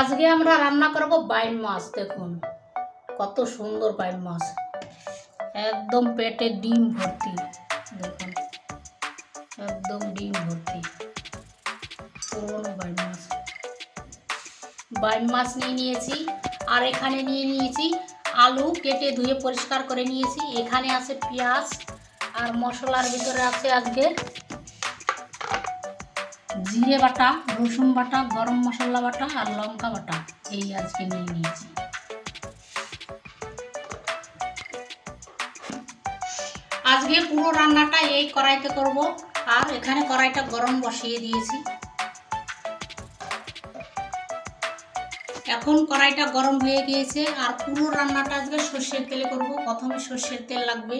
আজকে আমরা রান্না করব বাইম মাছ, দেখুন। কত সুন্দর বাইম মাছ। একদম পেটে ডিম ভর্তি, দেখুন। একদম ডিম ভর্তি, পুরনো বাইম মাছ। বাইম মাছ নিয়ে নিয়েছি, আর এখানে নিয়ে নিয়েছি আলু কেটে ধুয়ে পরিষ্কার করে নিয়েছি। এখানে আছে পেঁয়াজ, আর মশলার ভিতরে আছে আজকে জিরে বাটা, রসুন বাটা, গরম মশলা বাটা আর লঙ্কা বাটা। এই আজকে নিয়ে নিয়েছি। আজকে পুরো রান্নাটা এই কড়াইতে করব। আর এখানে কড়াইটা গরম বসিয়ে দিয়েছি। এখন কড়াইটা গরম হয়ে গিয়েছে। আর পুরো রান্নাটা আজকে সর্ষের তেলে করব। প্রথমে সর্ষের তেল লাগবে।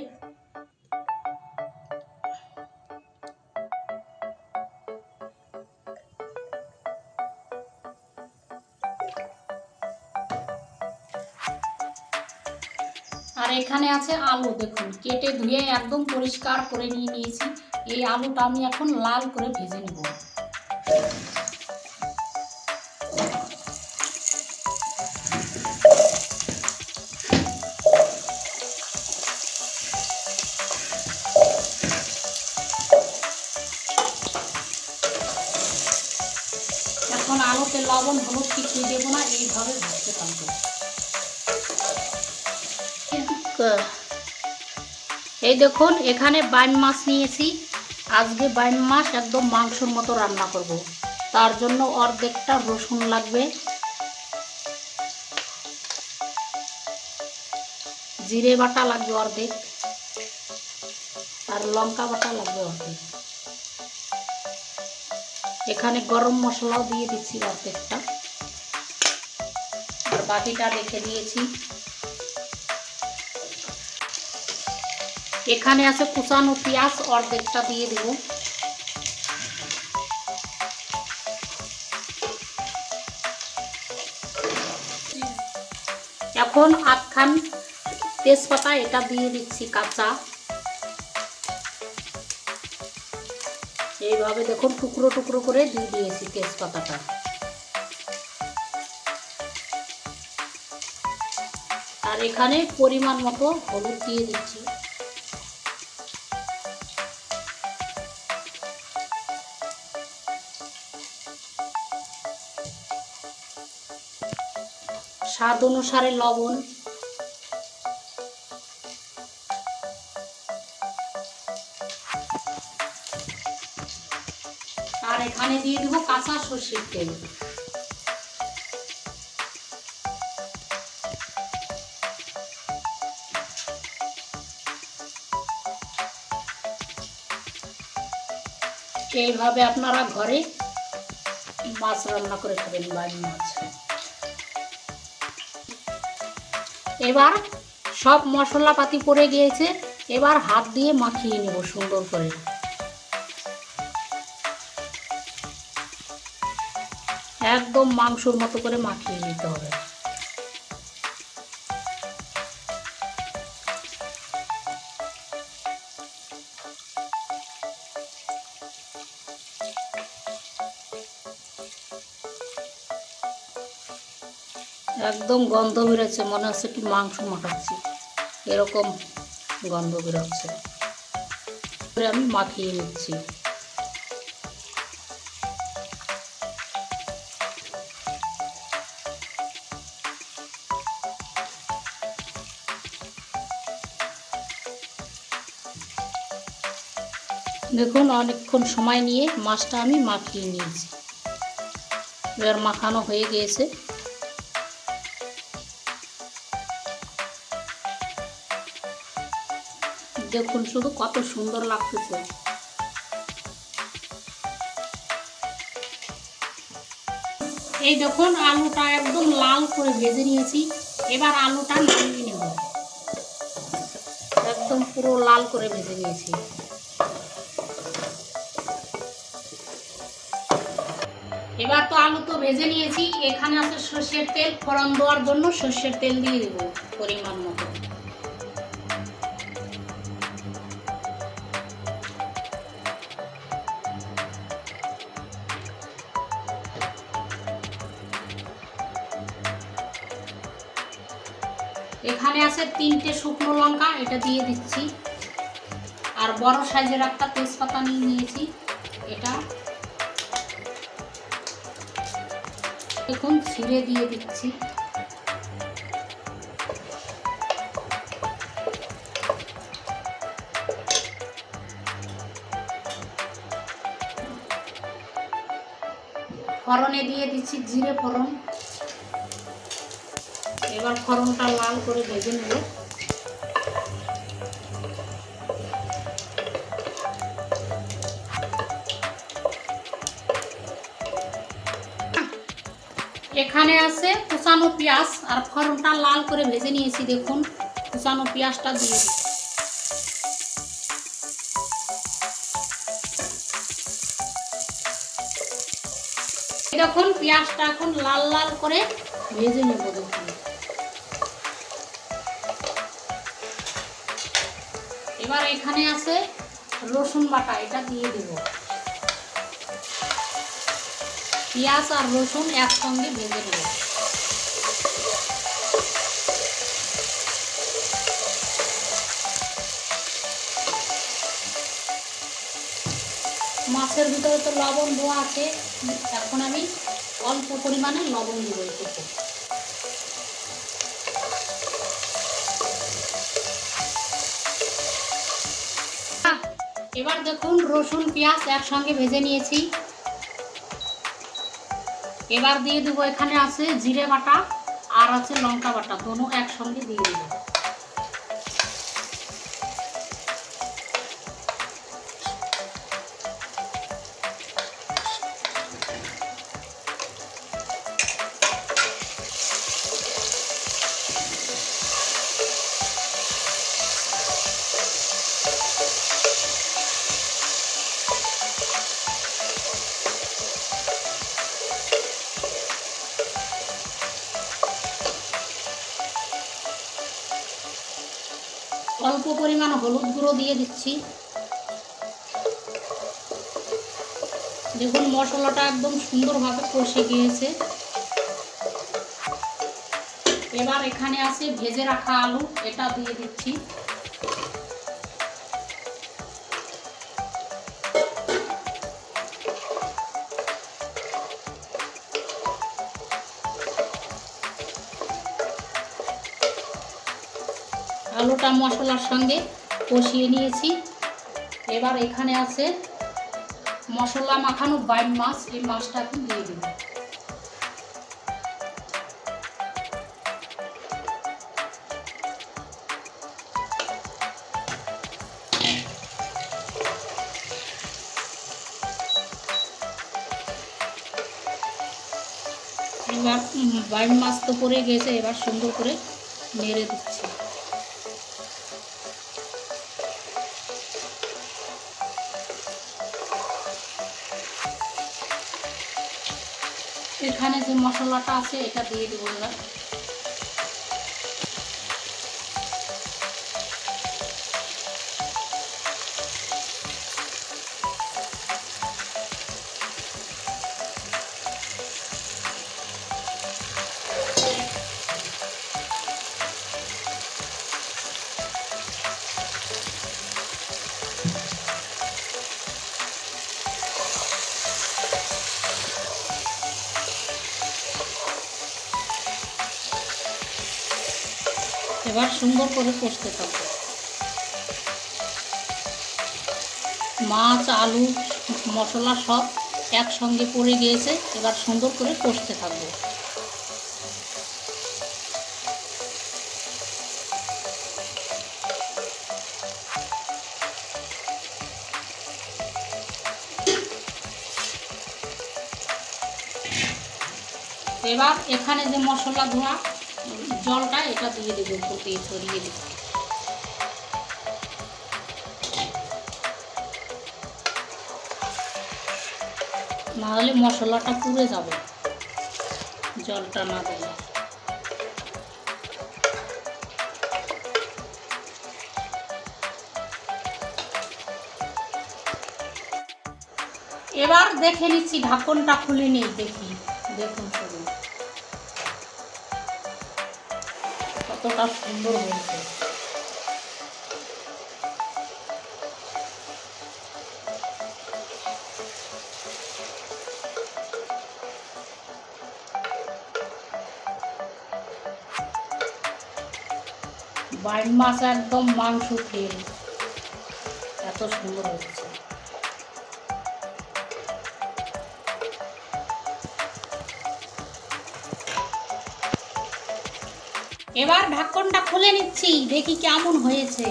এখানে আছে আলু, দেখুন, কেটে ধুয়ে একদম পরিষ্কার করে নিয়ে নিয়েছি। এই আলুটা আমি এখন লাল করে ভেজে নেব। এখন আলুতে লবণ, হলুদ কিছুই দেবো না, এইভাবে ভাজতে থাকব। এই দেখুন, এখানে বাইম মাছ নিয়েছি। আজকে বাইম মাছ একদম মাংসর মতো রান্না করব। তার জন্য অর্ধেকটা রসুন লাগবে। জিরে বাটা লাগবে অর্ধেক। আর লঙ্কা বাটা লাগবে অর্ধেক। এখানে গরম মশলাও দিয়ে দিচ্ছি অর্ধেকটা। আর বাকিটা রেখে দিয়েছি। এখানে আছে কুচানো পেঁয়াজ, অর্ধেকটা দিয়ে দেব। এখন আধখান তেজপাতা, এটা দিয়ে দিচ্ছি কাঁচা। এইভাবে দেখুন, টুকরো টুকরো করে দিয়ে দিয়েছি তেজপাতাটা। আর এখানে পরিমাণ মতো হলুদ দিয়ে দিচ্ছি। স্বাদ অনুসারে লবণ। আর এখানে দিয়ে দিব কাঁচা সর্ষের তেল। এইভাবে আপনারা ঘরে মাছ রান্না করে খাবেন বাড়ির মাছ। এবার সব মশলাপাতি পড়ে গিয়েছে, এবার হাত দিয়ে মাখিয়ে নেব সুন্দর করে। একদম মাংসর মতো করে মাখিয়ে নিতে হবে। একদম গন্ধ বেরোচ্ছে, মনে হচ্ছে কি মাংস মাখাচ্ছি। এরকম গন্ধ বেরোচ্ছে। আমি মাখিয়ে নিচ্ছি। দেখুন, অনেকক্ষণ সময় নিয়ে মাছটা আমি মাখিয়ে নিয়েছি। এবার মাখানো হয়ে গিয়েছে। দেখুন শুধু কত সুন্দর লাগতেছে। এই দেখুন, আলুটা একদম লাল করে ভেজে নিয়েছি। এবার আলুটা নামিয়ে নেব। একদম পুরো লাল করে ভেজে নিয়েছি। এবার তো আলু তো ভেজে নিয়েছি, এখানে আছে সর্ষের তেল, ফোড়ন দেওয়ার জন্য সর্ষের তেল দিয়ে দেবো, পরিমাণ মতো। আছে তিনটে শুকনো লঙ্কা, এটা দিয়ে দিচ্ছি। আর বড় সাইজের একটা তেজপাতা নিয়ে নিয়েছি, এটা। দেখুন, ছিঁড়ে দিয়ে দিচ্ছি। ফড়নে দিয়ে দিচ্ছি জিরে ফোড়ন। এবার ফড়নটা লাল করে ভেজে নেব। এখানে আছে কুচানো পেঁয়াজ আর ফড়নটা লাল করে ভেজে নিয়েছি, দেখুন। কুচানো পেঁয়াজটা দিয়ে দেখুন, পেঁয়াজটা এখন লাল লাল করে ভেজে নেব, দেখুন। এবার এখানে আছে রসুন বাটা, এটা দিয়ে দেব। পেঁয়াজ আর রসুন একসঙ্গে ভেজে নেব। মাছের ভিতরে তো লবণ দেওয়া আছে, এখন আমি অল্প পরিমাণে লবণ দেবো একটু এবার দেখুন রসুন, পেঁয়াজ একসঙ্গে ভেজে নিয়েছি। এবার দিয়ে দেবো এখানে আছে জিরে বাটা আর আছে লঙ্কা বাটা, দোনো একসঙ্গে দিয়ে দেবো। অল্প পরিমাণ হলুদ গুঁড়ো দিয়ে দিচ্ছি। দেখুন, মশলাটা একদম সুন্দরভাবে কষে গিয়েছে। এবার এখানে আছে ভেজে রাখা আলু, এটা দিয়ে দিচ্ছি। আলুটা মশলার সঙ্গে কষিয়ে নিয়েছি। এবার এখানে আছে মশলা মাখানো বাইম মাছ। এই মাছটা এখন দিয়ে দেব। এবার বাইম মাছ তো পড়ে গেছে। এবার সুন্দর করে নেড়ে দিচ্ছি। এখানে যে মশলাটা আছে এটা দিয়ে দেবো এবার সুন্দর করে কষতে থাকব। মাছ, আলু, মশলা সব একসঙ্গে পড়ে গিয়েছে, এবার সুন্দর করে কষতে থাকব। এবার এখানে যে মশলা ধোয়া জলটা এটা দিয়ে দেবো দিয়ে ছড়িয়ে দেবো। নাহলে মশলাটা পুড়ে যাবে, জলটা না দিলে। এবার দেখে নিচ্ছি ঢাকনটা খুলে নিই দেখি, দেখুন কতটা সুন্দর হয়েছে। বাইন মাছ একদম মাংস খেয়ে এত সুন্দর হচ্ছে এবার ঢাকনটা খুলে নিচ্ছি, দেখি কেমন হয়েছে।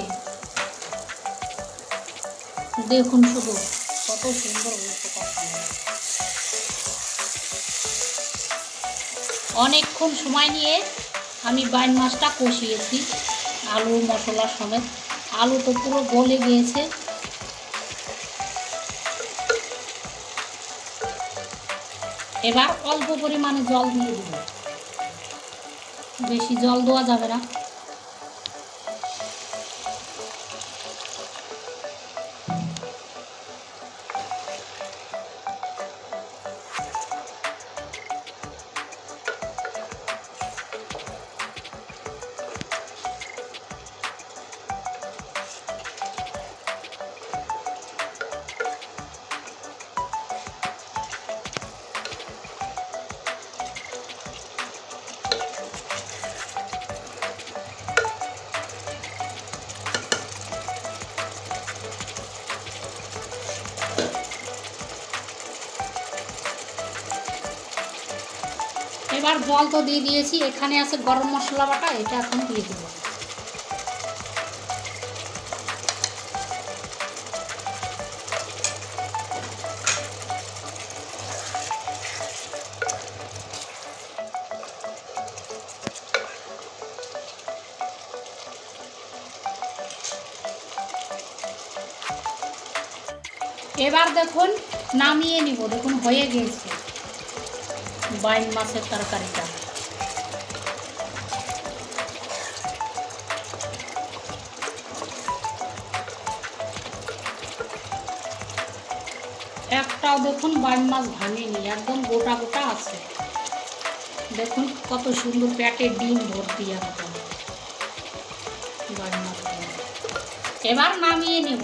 দেখুন শুধু, কত সুন্দর হয়েছে অনেকক্ষণ সময় নিয়ে আমি বাইন মাছটা কষিয়েছি, আলু, মশলা সমেত। আলু তো পুরো গলে গিয়েছে। এবার অল্প পরিমাণে জল দিয়ে দিব। বেশি জল দেওয়া যাবে না। এবার জল তো দিয়ে দিয়েছি, এখানে আছে গরম মশলা বাটা, এটা এখন দিয়ে দেব। এবার দেখুন, নামিয়ে নিব, দেখুন হয়ে গিয়েছে বাইন মাছের তরকারিটা। একটাও দেখুন বাইন মাছ ভাঙেনি, একদম গোটা গোটা আছে। দেখুন কত সুন্দর প্যাটে ডিম ভর্তি একদম। এবার নামিয়ে নেব।